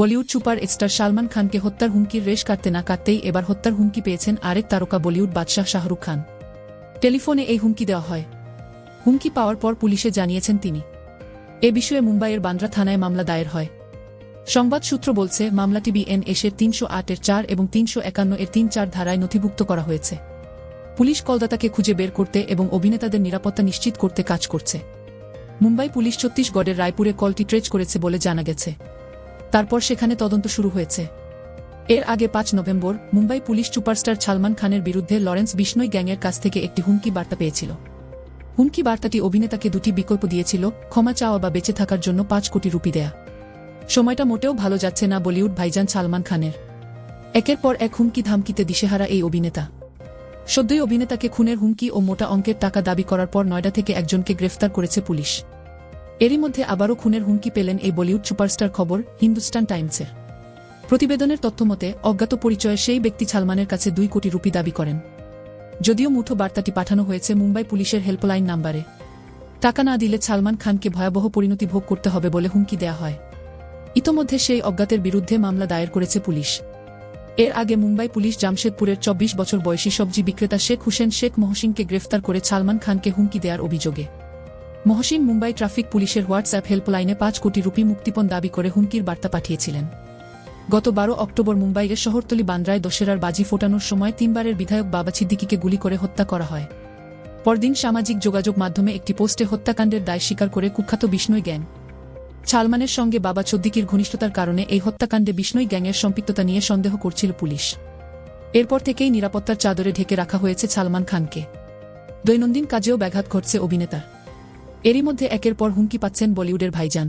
Bollywood super star Salman খানকে হত্যার হুমকির রেশ কাটতে না কাটতেই এবার হত্যার হুমকি পেয়েছেন আরেক তারকা বলিউড বাদশাহ শাহরুখ খান। টেলিফোনে এই হুমকি দেওয়া হয়। হুমকি পাওয়ার পর পুলিশে জানিয়েছেন তিনি। এ বিষয়ে মুম্বাইয়ের বান্দ্রা থানায় মামলা দায়ের হয়। সংবাদ সূত্র বলছে মামলাটি বিএন এসের তিনশো আটের চার এবং তিনশো একান্ন এর তিন চার ধারায় নথিভুক্ত করা হয়েছে। পুলিশ কলদাতাকে খুঁজে বের করতে এবং অভিনেতাদের নিরাপত্তা নিশ্চিত করতে কাজ করছে। মুম্বাই পুলিশ ছত্তিশগড়ের রায়পুরে কলটি ট্রেচ করেছে বলে জানা গেছে। তারপর সেখানে তদন্ত শুরু হয়েছে। এর আগে পাঁচ November Mumbai police superstar Salman খানের বিরুদ্ধে লরেন্স বিষ্ণই গ্যাংয়ের কাছ থেকে একটি হুমকি বার্তা পেয়েছিল। হুমকি বার্তাটি অভিনেতাকে দুটি বিকল্প দিয়েছিল, ক্ষমা চাওয়া বা বেঁচে থাকার জন্য পাঁচ কোটি রুপি দেয়া। সময়টা মোটেও ভালো যাচ্ছে না বলিউড ভাইজান সালমান খানের। একের পর এক হুমকি ধামকিতে দিশেহারা এই অভিনেতা। সদ্যই অভিনেতাকে খুনের হুমকি ও মোটা অঙ্কের টাকা দাবি করার পর নয়ডা থেকে একজনকে গ্রেফতার করেছে পুলিশ। এরই মধ্যে আবারও খুনের হুমকি পেলেন এই বলিউড সুপারস্টার খবর হিন্দুস্তান টাইমসের। প্রতিবেদনের তথ্যমতে অজ্ঞাত পরিচয়ে সেই ব্যক্তি সালমানের কাছে দুই কোটি রুপি দাবি করেন। যদিও মুঠো বার্তাটি পাঠানো হয়েছে মুম্বাই পুলিশের হেল্পলাইন নাম্বারে। টাকা না দিলে সালমান খানকে ভয়াবহ পরিণতি ভোগ করতে হবে বলে হুমকি দেয়া হয়। ইতোমধ্যে সেই অজ্ঞাতের বিরুদ্ধে মামলা দায়ের করেছে পুলিশ। এর আগে মুম্বাই পুলিশ জামশেদপুরের চব্বিশ বছর বয়সী সবজি বিক্রেতা শেখ হুসেন শেখ মহসিনকে গ্রেফতার করে সালমান খানকে হুমকি দেওয়ার অভিযোগে। মহসিন মুম্বাই ট্রাফিক পুলিশের হোয়াটসঅ্যাপ হেল্পলাইনে পাঁচ কোটি রুপি মুক্তিপণ দাবি করে হুমকির বার্তা পাঠিয়েছিলেন। গত বারো অক্টোবর মুম্বাইয়ের শহরতলি বান্দ্রায় দশেরার বাজি ফোটানোর সময় তিনবারের বিধায়ক বাবা ছিদ্দিকিকে গুলি করে হত্যা করা হয়। পরদিন সামাজিক যোগাযোগ মাধ্যমে একটি পোস্টে হত্যাকাণ্ডের দায় স্বীকার করে কুখ্যাত বিষ্ণুই গ্যাং। সালমানের সঙ্গে বাবা চদ্দিকির ঘনিষ্ঠতার কারণে এই হত্যাকাণ্ডে বিষ্ণুই গ্যাংয়ের সম্পৃক্ততা নিয়ে সন্দেহ করছিল পুলিশ। এরপর থেকেই নিরাপত্তার চাদরে ঢেকে রাখা হয়েছে সালমান খানকে। দৈনন্দিন কাজেও ব্যাঘাত ঘটছে অভিনেতার। এরই মধ্যে একের পর হুমকি পাচ্ছেন বলিউডের ভাইজান।